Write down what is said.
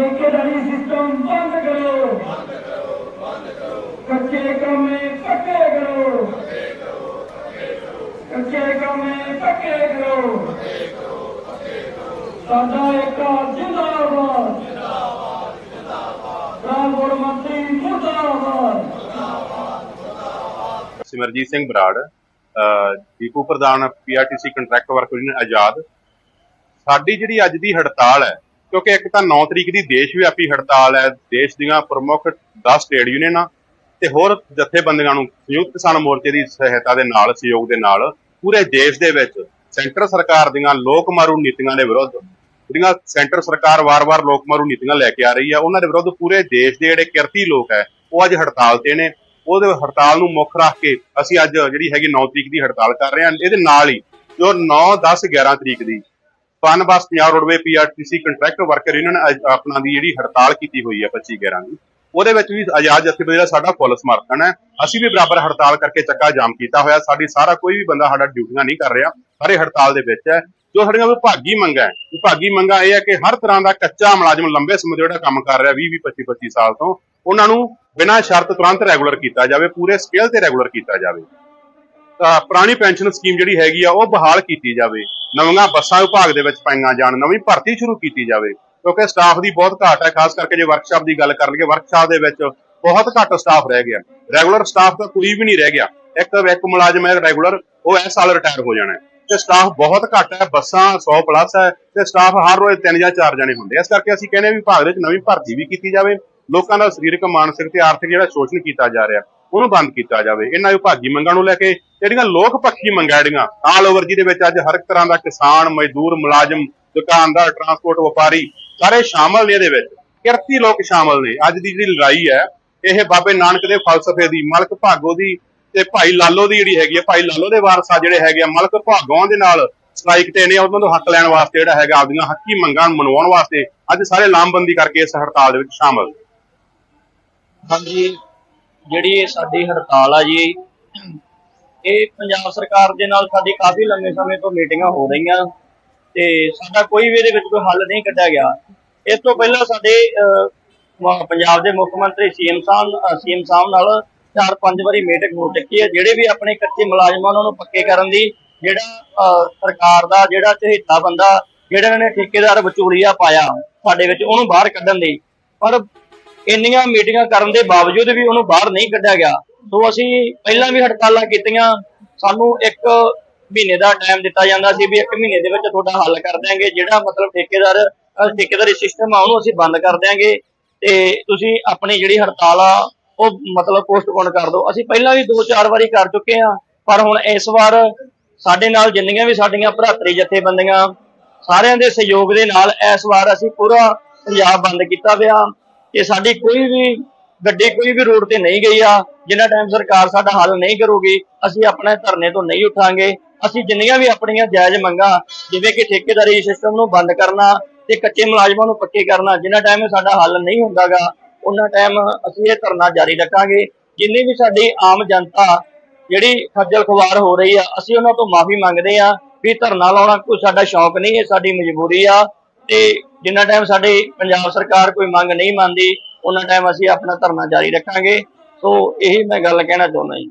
ਠੇਕੇਦਾਰੀ system ਬੰਦ ਕਰੋ। ਕੱਚੇ ਕੰਮੇ ਪੱਕੇ ਕਰੋ। ਕੱਚੇ ਕੰਮੇ ਪੱਕੇ ਕਰੋ। ਸਾਡਾ ਏਕਾ ਜਿੰਦਾਬਾਦ। ਟਰਾਂਸਪੋਰਟ ਮੰਤਰੀ ਮੁਰਦਾਬਾਦ। ਸਿਮਰਜੀਤ ਸਿੰਘ ਬਰਾੜ ਅਹ ਦੀਪੂ ਪ੍ਰਧਾਨ PRTC contract worker union Azad. ਸਾਡੀ ਜਿਹੜੀ ਅੱਜ ਦੀ ਹੜਤਾਲ ਹੈ ਕਿਉਂਕਿ ਇੱਕ ਤਾਂ 9 ਤਰੀਕ ਦੀ ਦੇਸ਼ ਵਿਆਪੀ ਹੜਤਾਲ ਹੈ, ਦੇਸ਼ ਦੀਆਂ ਪ੍ਰਮੁੱਖ 10 ਟ੍ਰੇਡ ਯੂਨੀਅਨਾਂ ਤੇ ਹੋਰ ਜਥੇਬੰਦੀਆਂ ਨੂੰ ਸੰਯੁਕਤ ਕਿਸਾਨ ਮੋਰਚੇ ਦੀ ਸਹਾਇਤਾ ਦੇ ਨਾਲ, ਸਹਿਯੋਗ ਦੇ ਨਾਲ ਪੂਰੇ ਦੇਸ਼ ਦੇ ਵਿੱਚ ਸੈਂਟਰ ਸਰਕਾਰ ਦੀਆਂ ਲੋਕ ਮਾਰੂ ਨੀਤੀਆਂ ਦੇ ਵਿਰੁੱਧ, ਜਿਹੜੀਆਂ ਸੈਂਟਰ ਸਰਕਾਰ ਵਾਰ-ਵਾਰ ਲੋਕ ਮਾਰੂ ਨੀਤੀਆਂ ਲੈ ਕੇ ਆ ਰਹੀ ਹੈ ਉਹਨਾਂ ਦੇ ਵਿਰੁੱਧ ਪੂਰੇ ਦੇਸ਼ ਦੇ ਜਿਹੜੇ ਕਿਰਤੀ ਲੋਕ ਹੈ, ਉਹ ਅੱਜ ਹੜਤਾਲ ਤੇ ਨੇ। ਉਹਦੇ ਹੜਤਾਲ ਨੂੰ ਮੁੱਖ ਰੱਖ ਕੇ ਅਸੀਂ ਅੱਜ ਜਿਹੜੀ ਹੈਗੀ 9 ਤਰੀਕ ਦੀ ਹੜਤਾਲ ਕਰ ਰਹੇ ਹਾਂ। ਇਹਦੇ ਨਾਲ ਹੀ ਜੋ 9 10 11 ਤਰੀਕ ਦੀ Punbus Punjab roadway PRTC contract worker union ਅਜ- ਆਪਣਾ ਦੀ ਜਿਹੜੀ ਹੜਤਾਲ ਕੀਤੀ ਹੋਈ ਹੈ 25 11 ਦੀ। ਉਹਦੇ ਵਿੱਚ ਵੀ ਆਜ਼ਾਦ ਜਥੇਬੰਦੀ ਦਾ ਸਾਡਾ ਫੁੱਲ ਸਮਰਥਨ ਹੈ। ਅਸੀਂ ਵੀ ਬਰਾਬਰ ਹੜਤਾਲ ਕਰਕੇ ਚੱਕਾ ਜਾਮ ਕੀਤਾ ਹੋਇਆ। ਸਾਡੀ ਸਾਰਾ ਕੋਈ ਵੀ ਬੰਦਾ ਸਾਡਾ ਡਿਊਟੀਆਂ ਨਹੀਂ ਕਰ ਰਿਹਾ। ਸਾਰੇ ਹੜਤਾਲ ਦੇ ਵਿੱਚ ਹੈ। ਜੋ ਸਾਡੀਆਂ ਵਿਭਾਗੀ ਮੰਗਾਂ ਹੈ, ਵਿਭਾਗੀ ਮੰਗਾਂ ਇਹ ਹੈ ਕਿ ਹਰ ਤਰ੍ਹਾਂ ਦਾ ਕੱਚਾ ਮੁਲਾਜ਼ਮ ਲੰਬੇ ਸਮੇਂ ਤੋਂ ਜਿਹੜਾ ਕੰਮ ਕਰ ਰਿਹਾ 20 20 25 25 ਸਾਲ ਤੋਂ, ਉਹਨਾਂ ਨੂੰ ਬਿਨਾਂ ਸ਼ਰਤ ਤੁਰੰਤ ਰੈਗੂਲਰ ਕੀਤਾ ਜਾਵੇ, ਪੂਰੇ ਸਕੇਲ ਤੇ ਰੈਗੂਲਰ ਕੀਤਾ ਜਾਵੇ। ਪੁਰਾਣੀ ਪੈਨਸ਼ਨ ਸਕੀਮ ਜਿਹੜੀ ਹੈਗੀ ਆ, ਉਹ ਬਹਾਲ ਕੀਤੀ ਜਾਵੇ। ਨਵੀਆਂ ਬੱਸਾਂ ਵਿਭਾਗ ਦੇ ਵਿੱਚ ਪਾਈਆਂ ਜਾਣ, ਨਵੀਂ ਭਰਤੀ ਸ਼ੁਰੂ ਕੀਤੀ ਜਾਵੇ। ਕਿਉਂਕਿ ਸਟਾਫ ਦੀ ਬਹੁਤ ਘਾਟ ਹੈ, ਖਾਸ ਕਰਕੇ ਜੇ ਵਰਕਸ਼ਾਪ ਦੀ ਗੱਲ ਕਰ ਲਈਏ ਵਰਕਸ਼ਾਪ ਦੇ ਵਿੱਚ ਬਹੁਤ ਘੱਟ ਸਟਾਫ ਰਹਿ ਗਿਆ। ਰੈਗੂਲਰ ਸਟਾਫ ਤਾਂ ਕੋਈ ਵੀ ਨਹੀਂ ਰਹਿ ਗਿਆ। ਇੱਕ ਇੱਕ ਮੁਲਾਜ਼ਮ ਹੈ ਰੈਗੂਲਰ ਉਹ ਇਸ ਸਾਲ ਰਿਟਾਇਰ ਹੋ ਜਾਣਾ ਤੇ ਸਟਾਫ ਬਹੁਤ ਘੱਟ ਹੈ, ਬੱਸਾਂ 100 ਪਲੱਸ ਹੈ, ਤੇ ਸਟਾਫ ਹਰ ਰੋਜ਼ ਤਿੰਨ ਜਾਂ ਚਾਰ ਜਣੇ ਹੁੰਦੇ ਇਸ ਕਰਕੇ ਅਸੀਂ ਕਹਿੰਦੇ ਹਾਂ ਵੀ ਵਿਭਾਗ ਦੇ ਵਿੱਚ ਨਵੀਂ ਭਰਤੀ ਵੀ ਕੀਤੀ ਜਾਵੇ। ਲੋਕਾਂ ਦਾ ਸਰੀਰਕ, ਮਾਨਸਿਕ ਤੇ ਆਰਥਿਕ ਜਿਹੜਾ ਸ਼ੋਸ਼ਣ ਕੀਤਾ ਜਾ ਰਿਹਾ। ਉਹਨੂੰ ਬੰਦ ਕੀਤਾ ਜਾਵੇ। ਇਹਨਾਂ ਵਿਭਾਗੀ ਮੰਗਾਂ ਨੂੰ ਲੈ ਕੇ ਜਿਹੜੀਆਂ ਲੋਕ ਪੱਖੀ ਮੰਗਾਂ ਜਿਹੜੀਆਂ ਆਲ ਓਵਰ ਜੀ ਵਿੱਚ ਅੱਜ ਹਰ ਤਰ੍ਹਾਂ ਦਾ ਕਿਸਾਨ, ਮਜ਼ਦੂਰ, ਮੁਲਾਜ਼ਮ, ਦੁਕਾਨਦਾਰ ਟਰਾਂਸਪੋਰਟ ਵਪਾਰੀ ਸਾਰੇ ਸ਼ਾਮਲ ਨੇ ਇਹਦੇ ਵਿੱਚ। ਕਿਰਤੀ ਲੋਕ ਸ਼ਾਮਲ ਨੇ। ਅੱਜ ਦੀ ਜਿਹੜੀ ਲੜਾਈ ਹੈ, ਇਹ ਬਾਬੇ ਨਾਨਕ ਦੇ ਫਲਸਫੇ ਦੀ, ਮਲਕ ਭਾਗੋ ਦੀ ਤੇ ਭਾਈ ਲਾਲੋ ਦੀ ਜਿਹੜੀ ਹੈਗੀ ਹੈ ਭਾਈ ਲਾਲੋ ਦੇ ਵਾਰਸਾ ਜਿਹੜੇ ਹੈਗੇ ਆ, ਮਲਕ ਭਾਗੋਆਂ ਦੇ ਨਾਲ ਸਟ੍ਰਾਈਕ ਤੇ ਨੇ, ਉਹਨਾਂ ਨੂੰ ਹੱਕ ਲੈਣ ਵਾਸਤੇ ਜਿਹੜਾ ਹੈਗਾ, ਆਪਦੀਆਂ ਹੱਕੀ ਮੰਗਾਂ ਨੂੰ ਮਨਵਾਉਣ ਵਾਸਤੇ ਅੱਜ ਸਾਰੇ ਲਾਮਬੰਦੀ ਕਰਕੇ ਇਸ ਹੜਤਾਲ ਦੇ ਵਿੱਚ ਸ਼ਾਮਲ ਹਾਂਜੀ। ਜਿਹੜੀ ਇਹ ਸਾਡੀ ਹੜਤਾਲ ਆ ਜੀ, ਇਹ ਪੰਜਾਬ ਸਰਕਾਰ ਦੇ ਨਾਲ ਸਾਡੀ ਕਾਫੀ ਲੰਮੇ ਸਮੇਂ ਤੋਂ ਮੀਟਿੰਗਾਂ ਹੋ ਰਹੀਆਂ ਤੇ ਸਾਡਾ ਕੋਈ ਵੀ ਇਹਦੇ ਵਿੱਚ ਕੋਈ ਹੱਲ ਨਹੀਂ ਕੱਢਿਆ ਗਿਆ। ਇਸ ਤੋਂ ਪਹਿਲਾਂ ਸਾਡੇ ਪੰਜਾਬ ਦੇ ਮੁੱਖ ਮੰਤਰੀ ਸੀਐਮ ਸਾਹਿਬ ਸੀਐਮ ਸਾਹਿਬ ਨਾਲ ਚਾਰ ਪੰਜ ਵਾਰੀ ਮੀਟਿੰਗ ਹੋ ਚੁੱਕੀ ਹੈ, ਜਿਹੜੇ ਵੀ ਆਪਣੇ ਕੱਚੇ ਮੁਲਾਜ਼ਮਾਂ ਉਹਨਾਂ ਨੂੰ ਪੱਕੇ ਕਰਨ ਦੀ, ਜਿਹੜਾ ਸਰਕਾਰ ਦਾ, ਜਿਹੜਾ ਚਹੇਤਾ ਬੰਦਾ, ਜਿਹੜਾ ਨੇ ਠੇਕੇਦਾਰ ਵਿਚੋਲੀਆ ਪਾਇਆ ਸਾਡੇ ਵਿੱਚ, ਉਹਨੂੰ ਬਾਹਰ ਕੱਢਣ ਲਈ ਪਰ ਇੰਨੀਆਂ ਮੀਟਿੰਗਾਂ ਕਰਨ ਦੇ ਬਾਵਜੂਦ ਵੀ ਉਹਨੂੰ ਬਾਹਰ ਨਹੀਂ ਕੱਢਿਆ ਗਿਆ। ਸੋ ਅਸੀਂ ਪਹਿਲਾਂ ਵੀ ਹੜਤਾਲਾਂ ਕੀਤੀਆਂ। ਸਾਨੂੰ ਇੱਕ ਮਹੀਨੇ ਦਾ ਟਾਈਮ ਦਿੱਤਾ ਜਾਂਦਾ ਸੀ ਵੀ ਇੱਕ ਮਹੀਨੇ ਦੇ ਵਿੱਚ ਤੁਹਾਡਾ ਹੱਲ ਕਰ ਦਿਆਂਗੇ। ਜਿਹੜਾ ਮਤਲਬ ਠੇਕੇਦਾਰ ਠੇਕੇਦਾਰੀ ਸਿਸਟਮ ਆ, ਉਹਨੂੰ ਅਸੀਂ ਬੰਦ ਕਰ ਦਿਆਂਗੇ। ਤੇ ਤੁਸੀਂ ਆਪਣੀ ਜਿਹੜੀ ਹੜਤਾਲ ਆ, ਉਹ ਮਤਲਬ ਪੋਸਟਪੋਨ ਕਰ ਦਿਓ। ਅਸੀਂ ਪਹਿਲਾਂ ਵੀ ਦੋ ਚਾਰ ਵਾਰੀ ਕਰ ਚੁੱਕੇ ਹਾਂ ਪਰ ਹੁਣ ਇਸ ਵਾਰ ਸਾਡੇ ਨਾਲ ਜਿੰਨੀਆਂ ਵੀ ਸਾਡੀਆਂ ਭਰਾਤਰੀ ਜਥੇਬੰਦੀਆਂ, ਸਾਰਿਆਂ ਦੇ ਸਹਿਯੋਗ ਦੇ ਨਾਲ ਇਸ ਵਾਰ ਅਸੀਂ ਪੂਰਾ ਪੰਜਾਬ ਬੰਦ ਕੀਤਾ ਪਿਆ। ਕਿ ਸਾਡੀ ਕੋਈ ਵੀ ਗੱਡੀ ਕੋਈ ਵੀ ਰੋਡ ਤੇ ਨਹੀਂ ਗਈ ਆ, ਜਿੰਨਾ ਟਾਈਮ ਸਰਕਾਰ ਸਾਡਾ ਹੱਲ ਨਹੀਂ ਕਰੂਗੀ, ਅਸੀਂ ਆਪਣੇ ਧਰਨੇ ਤੋਂ ਨਹੀਂ ਉਠਾਂਗੇ। ਅਸੀਂ ਜਿੰਨੀਆਂ ਵੀ ਆਪਣੀਆਂ ਜਾਇਜ਼ ਮੰਗਾਂ, ਜਿਵੇਂ ਕਿ ਠੇਕੇਦਾਰੀ ਸਿਸਟਮ ਨੂੰ ਬੰਦ ਕਰਨਾ ਤੇ ਕੱਚੇ ਮੁਲਾਜ਼ਮਾਂ ਨੂੰ ਪੱਕੇ ਕਰਨਾ, ਜਿੰਨਾ ਟਾਈਮ ਸਾਡਾ ਹੱਲ ਨਹੀਂ ਹੁੰਦਾਗਾ ਉਹਨਾਂ ਟਾਈਮ ਅਸੀਂ ਇਹ ਧਰਨਾ ਜਾਰੀ ਰੱਖਾਂਗੇ। ਜਿੰਨੀ ਵੀ ਸਾਡੀ ਆਮ ਜਨਤਾ ਜਿਹੜੀ ਖੱਜਲ ਖੁਆਰ ਹੋ ਰਹੀ ਆ, ਅਸੀਂ ਉਹਨਾਂ ਤੋਂ ਮਾਫੀ ਮੰਗਦੇ ਆ ਵੀ ਧਰਨਾ ਲਾਉਣਾ ਕੋਈ ਸਾਡਾ ਸ਼ੌਕ ਨਹੀਂ ਹੈ, ਸਾਡੀ ਮਜਬੂਰੀ ਆ ਤੇ ਜਿੰਨਾ ਟਾਈਮ ਸਾਡੀ ਪੰਜਾਬ ਸਰਕਾਰ ਕੋਈ ਮੰਗ ਨਹੀਂ ਮੰਨਦੀ ਉਹਨਾਂ ਟਾਈਮ ਅਸੀਂ ਆਪਣਾ ਧਰਨਾ ਜਾਰੀ ਰੱਖਾਂਗੇ। ਸੋ ਇਹੀ ਮੈਂ ਗੱਲ ਕਹਿਣਾ ਚਾਹੁੰਦਾ ਜੀ।